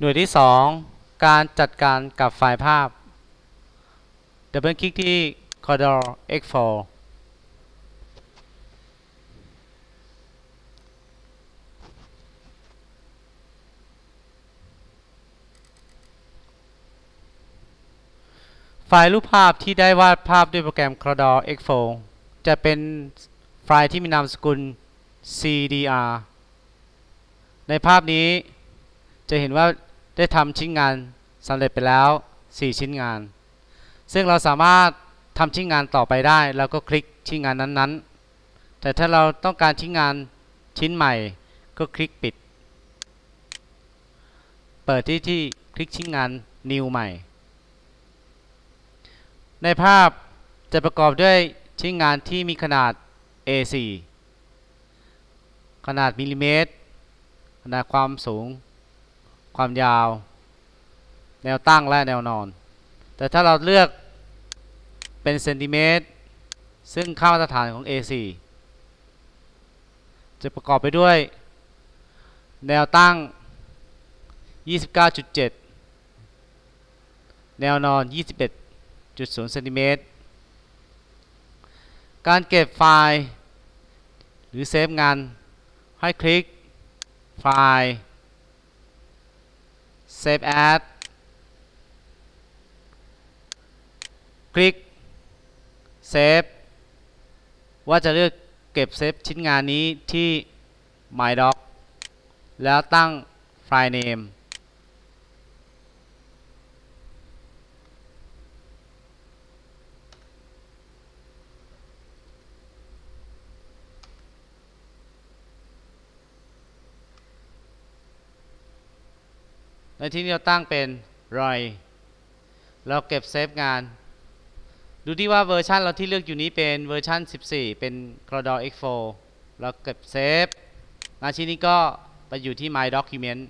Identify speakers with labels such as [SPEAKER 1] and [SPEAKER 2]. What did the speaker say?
[SPEAKER 1] หน่วยที่ 2 การจัดการกับไฟล์ภาพดับเบิลคลิกที่ Corel X4 ไฟล์รูปภาพที่ได้วาดภาพด้วยโปรแกรม Corel X4 จะเป็นไฟล์ที่มีนามสกุล CDR ในภาพนี้จะเห็นว่า ได้ทำชิ้นงานสำเร็จไปแล้ว 4 ชิ้นงาน ซึ่งเราสามารถทำชิ้นงานต่อไปได้แล้วก็คลิกชิ้นงานนั้นๆ แต่ถ้าเราต้องการชิ้นงานชิ้นใหม่ก็คลิกปิด เปิดที่ที่คลิกชิ้นงาน New ใหม่ ในภาพจะประกอบด้วยชิ้นงานที่มีขนาด A4 ขนาดมิลลิเมตร ขนาดความสูง ความยาว แนวตั้งและแนวนอน แต่ถ้าเราเลือกเป็นเซนติเมตร ซึ่งค่ามาตรฐานของ A4 จะประกอบไปด้วย แนวตั้ง 29.7 แนวนอน 21.0เซนติเมตร การเก็บไฟล์ หรือเซฟงาน ให้คลิกไฟล์ Save As คลิก Save ว่าจะเลือกเก็บเซฟชิ้นงานนี้ที่ MyDoc แล้วตั้งไฟล์ Name ในที่นี้เราตั้งเป็นรอยเราเก็บเซฟงาน ดูที่ว่าเวอร์ชันเราที่เลือกอยู่นี้เป็นเวอร์ชัน14 เป็น Corel X4 เราเก็บเซฟงานชิ้นนี้ก็ไปอยู่ที่ My Document